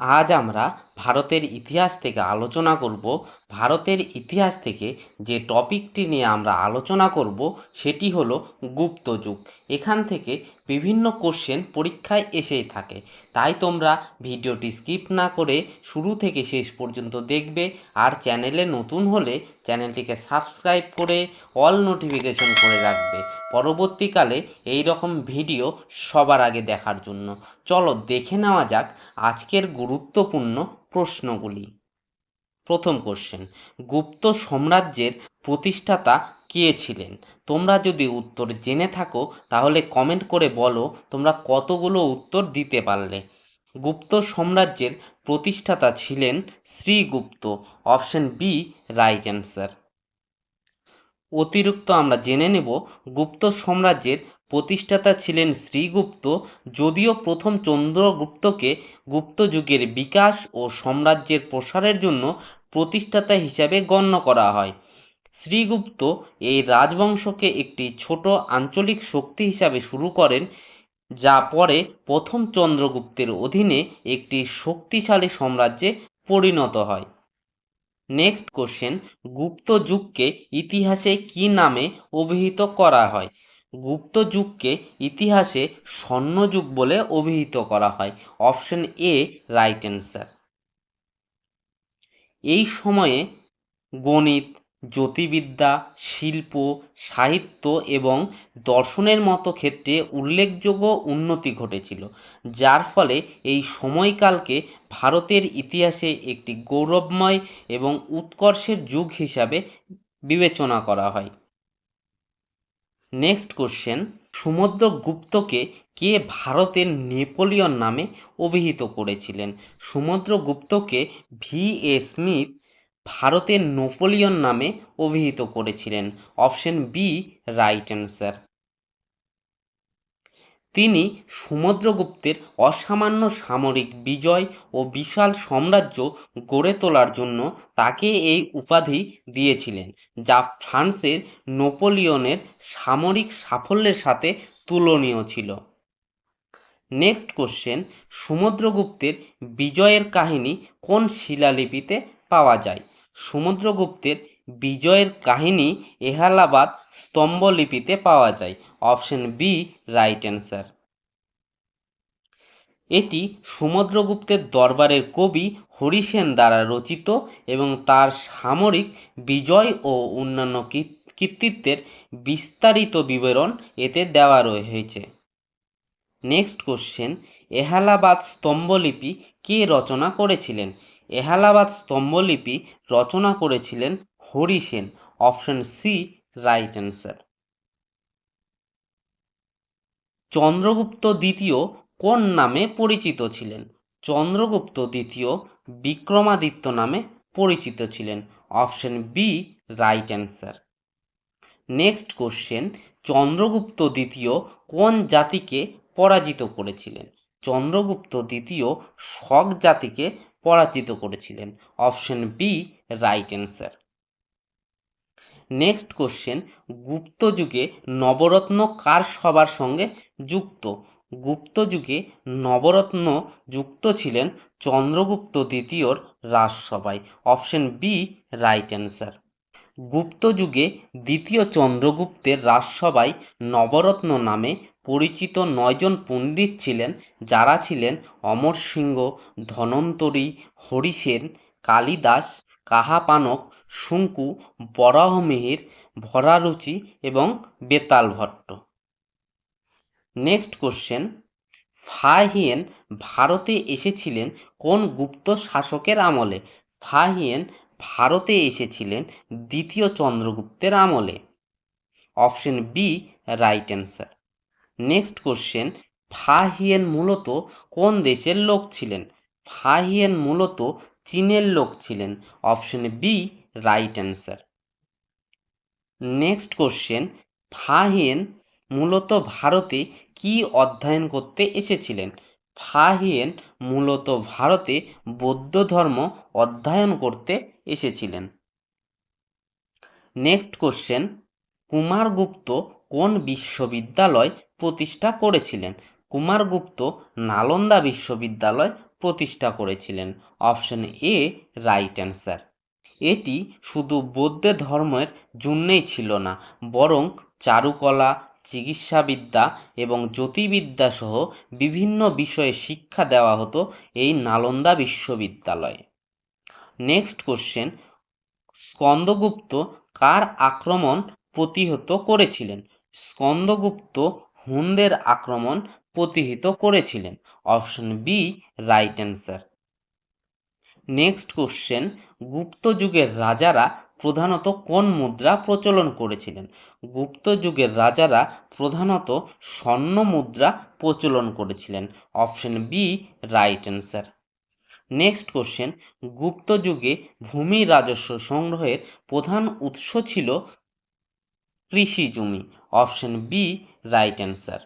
আজ আমরা ভারতের ইতিহাস থেকে আলোচনা করব। ভারতের ইতিহাস থেকে যে টপিকটি নিয়ে আমরা আলোচনা করব, সেটি হলো গুপ্ত যুগ। এখান থেকে বিভিন্ন কোশ্চেন পরীক্ষায় এসেই থাকে। তাই তোমরা ভিডিওটি স্কিপ না করে শুরু থেকে শেষ পর্যন্ত দেখবে আর চ্যানেলে নতুন হলে চ্যানেলটিকে সাবস্ক্রাইব করে অল নোটিফিকেশন করে রাখবে। পরবর্তীকালে এই রকম ভিডিও সবার আগে দেখার জন্য। চলো দেখে নেওয়া যাক আজকের গুরুত্বপূর্ণ প্রশ্নগুলি। প্রথম কোশ্চেন গুপ্ত সাম্রাজ্যের প্রতিষ্ঠাতা কে ছিলেন? তোমরা যদি উত্তর জেনে থাকো, তাহলে কমেন্ট করে বলো তোমরা কতগুলো উত্তর দিতে পারলে। গুপ্ত সাম্রাজ্যের প্রতিষ্ঠাতা ছিলেন Srigupta. Option B right answer অতিরিক্ত আমরা জেনে নেব গুপ্ত সাম্রাজ্যের প্রতিষ্ঠাতা ছিলেন শ্রীগুপ্ত। যদিও প্রথম চন্দ্রগুপ্তকে গুপ্ত যুগের বিকাশ ও সাম্রাজ্যের প্রসারের জন্য প্রতিষ্ঠাতা হিসাবে গণ্য করা হয়। শ্রীগুপ্ত এই রাজবংশকে একটি ছোট আঞ্চলিক শক্তি হিসাবে শুরু করেন, যা পরে প্রথম চন্দ্রগুপ্তের অধীনে একটি শক্তিশালী সাম্রাজ্যে পরিণত হয়। নেক্সট কোশ্চেন গুপ্ত যুগকে ইতিহাসে কি নামে অভিহিত করা হয়? গুপ্ত যুগকে ইতিহাসে স্বর্ণযুগ বলে অভিহিত করা হয়। অপশন এ রাইট অ্যান্সার এই সময়ে গণিত জ্যোতির্বিদ্যা, শিল্প, সাহিত্য এবং দর্শনের মতো ক্ষেত্রে উল্লেখযোগ্য উন্নতি ঘটেছিল, যার ফলে এই সময়কালকে ভারতের ইতিহাসে একটি গৌরবময় এবং উৎকর্ষের যুগ হিসাবে বিবেচনা করা হয়। নেক্সট কোশ্চেন সমুদ্রগুপ্তকে কে ভারতের নেপোলিয়ন নামে অভিহিত করেছিলেন? সমুদ্রগুপ্তকে ভি এ স্মিথ ভারতের নেপোলিয়ন নামে অভিহিত করেছিলেন। Option B, right answer. তিনি সমুদ্রগুপ্তের অসামান্য সামরিক বিজয় ও বিশাল সাম্রাজ্য গড়ে তোলার জন্য তাকে এই উপাধি দিয়েছিলেন, যা ফ্রান্সের নেপোলিয়নের সামরিক সাফল্যের সাথে তুলনীয় ছিল। নেক্সট কোশ্চেন, সমুদ্রগুপ্তের বিজয়ের কাহিনী কোন শিলালিপিতে পাওয়া যায়? সমুদ্রগুপ্তের বিজয়ের কাহিনী এলাহাবাদ স্তম্ভলিপিতে পাওয়া যায়। অপশন বি রাইট অ্যান্সার এটি সমুদ্রগুপ্তের দরবারের কবি হরিসেন দ্বারা রচিত এবং তার সামরিক বিজয় ও অন্যান্য কৃতিত্বের বিস্তারিত বিবরণ এতে দেওয়া হয়েছে। নেক্সট কোশ্চেন এহালাবাদ স্তম্ভলিপি কে রচনা করেছিলেন? এলাহাবাদ স্তম্ভলিপি রচনা করেছিলেন Hari Sen, option C right answer Chandragupta দ্বিতীয় কোন নামে পরিচিত ছিলেন? চন্দ্রগুপ্ত দ্বিতীয় বিক্রমাদিত্য নামে পরিচিত ছিলেন, option B right answer next question Chandragupta দ্বিতীয় কোন জাতিকে পরাজিত করেছিলেন? চন্দ্রগুপ্ত দ্বিতীয় শক জাতিকে পরাজিত করেছিলেন। Option B right answer next question Gupta যুগে নবরত্ন কার সবার সঙ্গে যুক্ত? গুপ্ত যুগে নবরত্ন যুক্ত ছিলেন চন্দ্রগুপ্ত দ্বিতীয়র রাজসভায়। Option B right answer Gupta যুগে দ্বিতীয় চন্দ্রগুপ্তের রাজসভায় নবরত্ন নামে পরিচিত নয়জন পণ্ডিত ছিলেন, যারা ছিলেন অমর সিংহ, ধনন্তরী, হরিসেন, কালিদাস, কাহাপানক, শুঙ্কু, বরাহমিহির, ভরারুচি এবং Vetala Bhatta. Next question Fahien ভারতে এসেছিলেন কোন গুপ্ত শাসকের আমলে? ফাহিয়েন ভারতে এসেছিলেন দ্বিতীয় চন্দ্রগুপ্তের আমলে। Option B right answer next question Fahien মূলত কোন দেশের লোক ছিলেন? ফাহিয়েন মূলত চীনের লোক ছিলেন। Option B right answer next question Fahien মূলত ভারতে কি অধ্যয়ন করতে এসেছিলেন? ফাহিয়েন মূলত ভারতে বৌদ্ধ ধর্ম অধ্যয়ন করতে এসেছিলেন। নেক্সট কোশ্চেন কুমারগুপ্ত কোন বিশ্ববিদ্যালয় প্রতিষ্ঠা করেছিলেন? কুমারগুপ্ত নালন্দা বিশ্ববিদ্যালয় প্রতিষ্ঠা করেছিলেন। অপশন এ রাইট অ্যান্সার এটি শুধু বৌদ্ধ ধর্মের জন্যেই ছিল না, বরং চারুকলা, চিকিৎসাবিদ্যা এবং জ্যোতির্বিদ্যা সহ বিভিন্ন বিষয়ে শিক্ষা দেওয়া হতো এই নালন্দা বিশ্ববিদ্যালয়ে। নেক্সট কোশ্চেন স্কন্দগুপ্ত কার আক্রমণ প্রতিহত করেছিলেন। স্কন্দগুপ্ত হুনদের আক্রমণ প্রতিহিত করেছিলেন। Option B right answer next question Gupta যুগের রাজারা প্রধানত কোন মুদ্রা প্রচলন করেছিলেন? গুপ্ত যুগের রাজারা প্রধানত স্বর্ণ মুদ্রা প্রচলন করেছিলেন। Option B right answer next question Gupta যুগে ভূমি রাজস্ব সংগ্রহের প্রধান উৎস ছিল কৃষি জমি option B right answer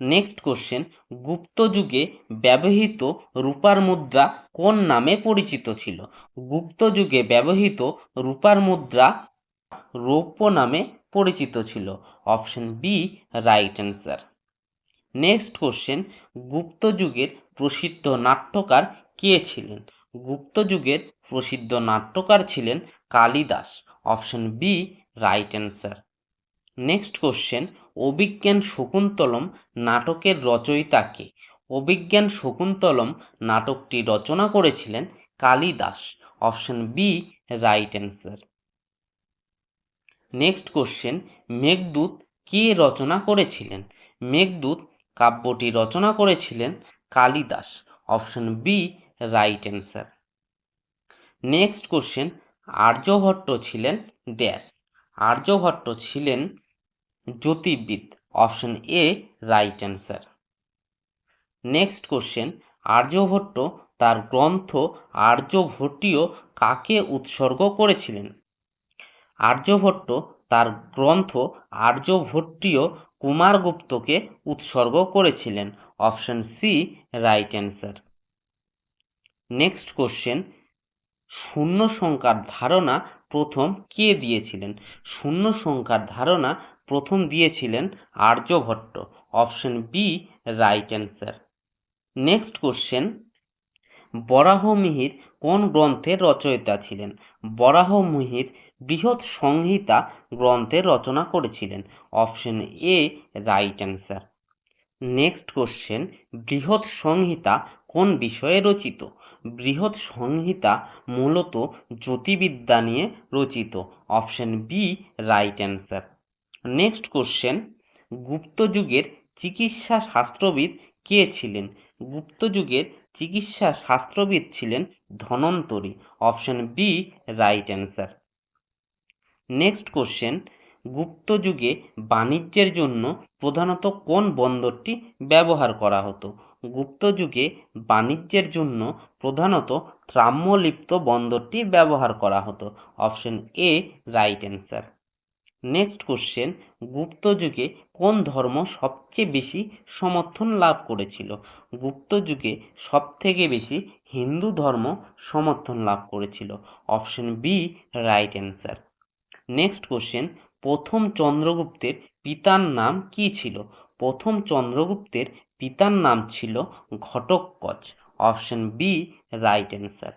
next question Gupta যুগে ব্যবহৃত রূপার মুদ্রা কোন নামে পরিচিত ছিল? গুপ্ত যুগে ব্যবহৃত রূপার মুদ্রা রৌপ্য নামে পরিচিত ছিল। Option B right answer next question Gupta যুগের প্রসিদ্ধ নাট্যকার কে ছিলেন? গুপ্ত যুগের প্রসিদ্ধ নাট্যকার ছিলেন Kalidasa. Option B right answer next question Abhijnana Shakuntalam নাটকের রচয়িতা কে? অভিজ্ঞান শকুন্তলম নাটকটি রচনা করেছিলেন Kalidasa. Option B right answer next question Meghaduta কে রচনা করেছিলেন? মেঘদূত কাব্যটি রচনা করেছিলেন Kalidasa. Option B right answer next question Aryabhata ছিলেন ড্যাশ আর্যভট্ট ছিলেন জ্যোতির্বিদ option A right answer next question Aryabhata তার গ্রন্থ আর্যভট্টীয় কাকে উৎসর্গ করেছিলেন? আর্যভট্ট তার গ্রন্থ আর্যভট্টীয় কুমারগুপ্তকে উৎসর্গ করেছিলেন option C right answer next question শূন্য সংখ্যার ধারণা প্রথম কে দিয়েছিলেন? শূন্য সংখ্যার ধারণা প্রথম দিয়েছিলেন Aryabhata. Option B right answer next question Varahamihira কোন গ্রন্থের রচয়িতা ছিলেন? বরাহমিহির বৃহৎ সংহিতা গ্রন্থের রচনা করেছিলেন। Option A right answer next question Brihat Samhita কোন বিষয়ে রচিত? বৃহৎ সংহিতা মূলত জ্যোতির্বিদ্যা নিয়ে রচিত। Option B right answer next question Gupta যুগের চিকিৎসা শাস্ত্রবিদ কে ছিলেন? গুপ্ত যুগের চিকিৎসা শাস্ত্রবিদ ছিলেন Dhanvantari. Option B right answer next question Gupta যুগে বাণিজ্যের জন্য প্রধানত কোন বন্দরটি ব্যবহার করা হতো? গুপ্ত যুগে বাণিজ্যের জন্য প্রধানত ত্রাম্যলিপ্ত বন্দরটি ব্যবহার করা হতো। Option A, right answer. Next question, Gupta যুগে কোন ধর্ম সবচেয়ে বেশি সমর্থন লাভ করেছিল? গুপ্ত যুগে সবথেকে বেশি হিন্দু ধর্ম সমর্থন লাভ করেছিল। Option B, right answer. Next question প্রথম চন্দ্রগুপ্তের পিতার নাম কি ছিল? প্রথম চন্দ্রগুপ্তের পিতার নাম ছিল Ghatotkacha. Option B right answer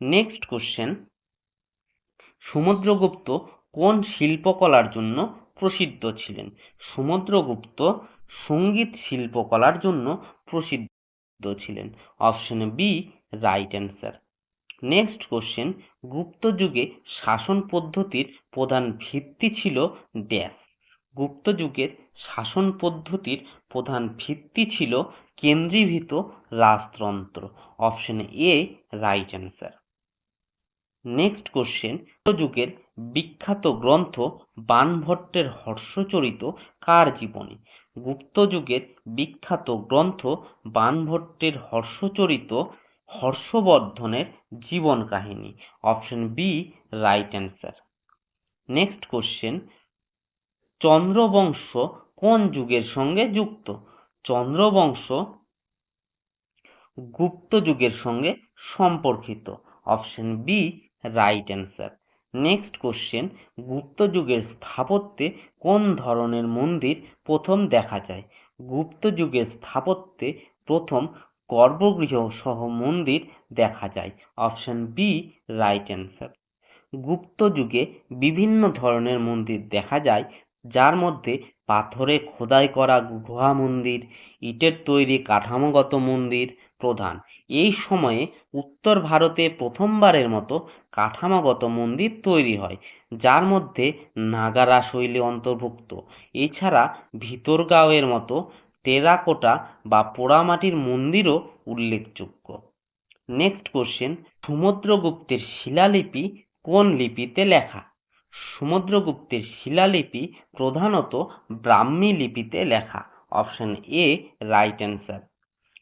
next question Samudragupta কোন শিল্পকলার জন্য প্রসিদ্ধ ছিলেন? সমুদ্রগুপ্ত সংগীত শিল্পকলার জন্য প্রসিদ্ধ ছিলেন। Option B right answer next question Gupta যুগে শাসন পদ্ধতির প্রধান ভিত্তি ছিল ড্যাশ গুপ্ত যুগের শাসন পদ্ধতির প্রধান ভিত্তি ছিল কেন্দ্রীভূত রাজতন্ত্র। Option A right answer next question যুগের বিখ্যাত গ্রন্থ বানভট্টের হর্ষচরিত কার জীবনী? গুপ্ত যুগের বিখ্যাত গ্রন্থ বানভট্টের হর্ষচরিত হর্ষবর্ধনের জীবন কাহিনী। Option B right answer next question Chandravamsha কোন যুগের সঙ্গে যুক্ত? চন্দ্রবংশ গুপ্ত যুগের সঙ্গে সম্পর্কিত। Option B right answer next question Gupta যুগের স্থাপত্যে কোন ধরনের মন্দির প্রথম দেখা যায়? গুপ্ত যুগের স্থাপত্যে প্রথম গর্ভগৃহ সহ মন্দির দেখা যায়। Option B right answer Gupta যুগে বিভিন্ন ধরনের মন্দির দেখা যায়, যার মধ্যে পাথরে খোদাই করা গুহা মন্দির, ইটের তৈরি কাঠামোগত মন্দির প্রধান। এই সময়ে উত্তর ভারতে প্রথমবারের মতো কাঠামোগত মন্দির তৈরি হয়, যার মধ্যে নাগারা শৈলী অন্তর্ভুক্ত। এছাড়া ভিতরগাঁওয়ের মতো টেরাকোটা বা পোড়ামাটির মন্দিরও উল্লেখযোগ্য। নেক্সট কোশ্চেন সমুদ্রগুপ্তের শিলালিপি কোন লিপিতে লেখা? সমুদ্রগুপ্তের শিলালিপি প্রধানত ব্রাহ্মী লিপিতে লেখা। Option A right answer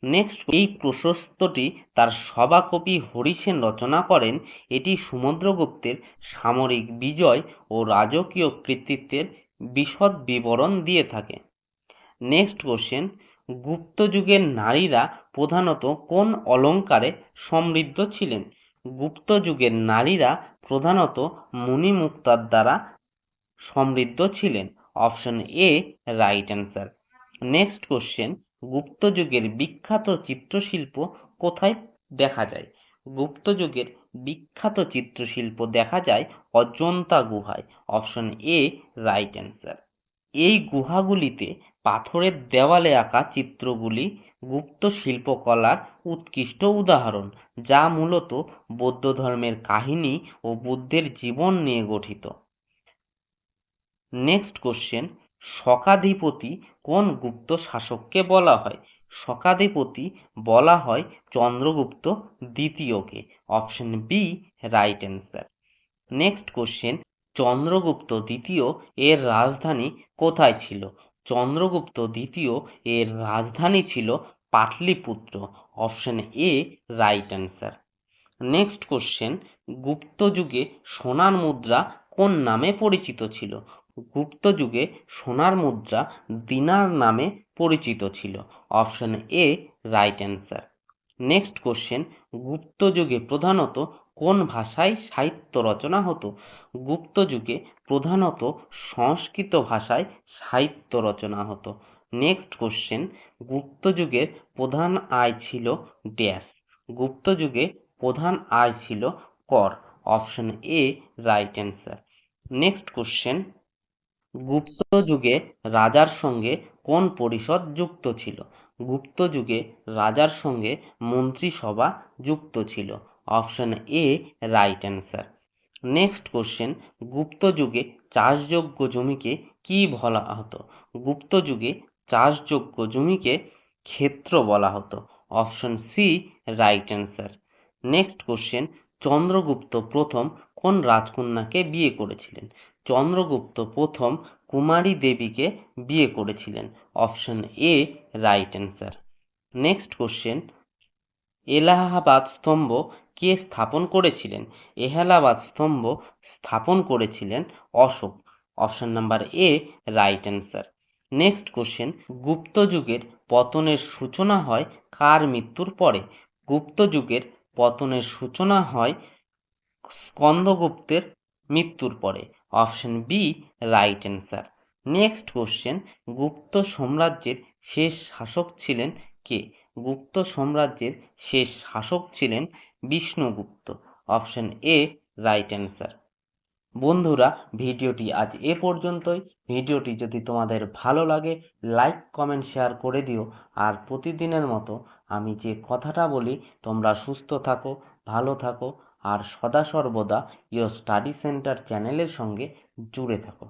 next এই প্রশস্তটি তার সভাকবি হরিসেন রচনা করেন। এটি সমুদ্রগুপ্তের সামরিক বিজয় ও রাজকীয় কৃতিত্বের বিশদ বিবরণ দিয়ে থাকে। নেক্সট কোশ্চেন গুপ্ত যুগের নারীরা প্রধানত কোন অলঙ্কারে সমৃদ্ধ ছিলেন? গুপ্ত যুগের নারীরা প্রধানত মণিমুক্তার দ্বারা সমৃদ্ধ ছিলেন। Option A right answer next question Gupta যুগের বিখ্যাত চিত্রশিল্প কোথায় দেখা যায়? গুপ্ত যুগের বিখ্যাত চিত্রশিল্প দেখা যায় অজন্তা গুহায়। অপশন এ রাইট অ্যান্সার এই গুহাগুলিতে পাথরের দেওয়ালে আঁকা চিত্রগুলি গুপ্ত শিল্পকলার উৎকৃষ্ট উদাহরণ, যা মূলত বৌদ্ধ ধর্মের কাহিনী ও বুদ্ধের জীবন নিয়ে গঠিত। নেক্সট কোশ্চেন শকাধিপতি কোন গুপ্ত শাসককে বলা হয়? শকাধিপতি বলা হয় Chandragupta দ্বিতীয়কে। Option B right answer next question Chandragupta দ্বিতীয় এর রাজধানী কোথায় ছিল? চন্দ্রগুপ্ত দ্বিতীয় এর রাজধানী ছিল Pataliputra option A right answer next question Gupta যুগে সোনার মুদ্রা কোন নামে পরিচিত ছিল? গুপ্ত যুগে সোনার মুদ্রা দিনার নামে পরিচিত ছিল option A right answer next question Gupta যুগে প্রধানত কোন ভাষায় সাহিত্য রচনা হতো? গুপ্ত যুগে প্রধানত সংস্কৃত ভাষায় সাহিত্য রচনা হতো। নেক্সট কোশ্চেন গুপ্ত যুগের প্রধান আয় ছিল ড্যাশ। গুপ্ত যুগে প্রধান আয় ছিল কর। Option A right answer next question Gupta যুগে রাজার সঙ্গে কোন পরিষদ যুক্ত ছিল? গুপ্ত যুগে রাজার সঙ্গে মন্ত্রিসভা যুক্ত ছিল। Option A right answer next question Gupta যুগে চাষযোগ্য জমিকে কি বলা হতো? গুপ্ত যুগে চাষযোগ্য জমিকে ক্ষেত্র বলা হতো। Option C right answer next question Chandragupta প্রথম কোন রাজকন্যাকে বিয়ে করেছিলেন? চন্দ্রগুপ্ত প্রথম কুমারী দেবীকে বিয়ে করেছিলেন। Option A right answer next question Allahabad স্তম্ভ কে স্থাপন করেছিলেন? এলাহাবাদ স্তম্ভ স্থাপন করেছিলেন Ashoka. Option number A right answer next question Gupta যুগের পতনের সূচনা হয় কার মৃত্যুর পরে? গুপ্ত যুগের পতনের সূচনা হয় স্কন্দগুপ্তের মৃত্যুর পরে। Option B right answer next question Gupta সাম্রাজ্যের শেষ শাসক ছিলেন কে? গুপ্ত সাম্রাজ্যের শেষ শাসক ছিলেন Vishnugupta. Option A right answer বন্ধুরা, ভিডিওটি আজ এ পর্যন্তই। ভিডিওটি যদি তোমাদের ভালো লাগে লাইক কমেন্ট শেয়ার করে দিও। আর প্রতিদিনের মতো আমি যে কথাটা বলি, তোমরা সুস্থ থাকো, ভালো থাকো, আর সদা সর্বদা ইয়োর স্টাডি সেন্টার চ্যানেলের সঙ্গে জুড়ে থাকো।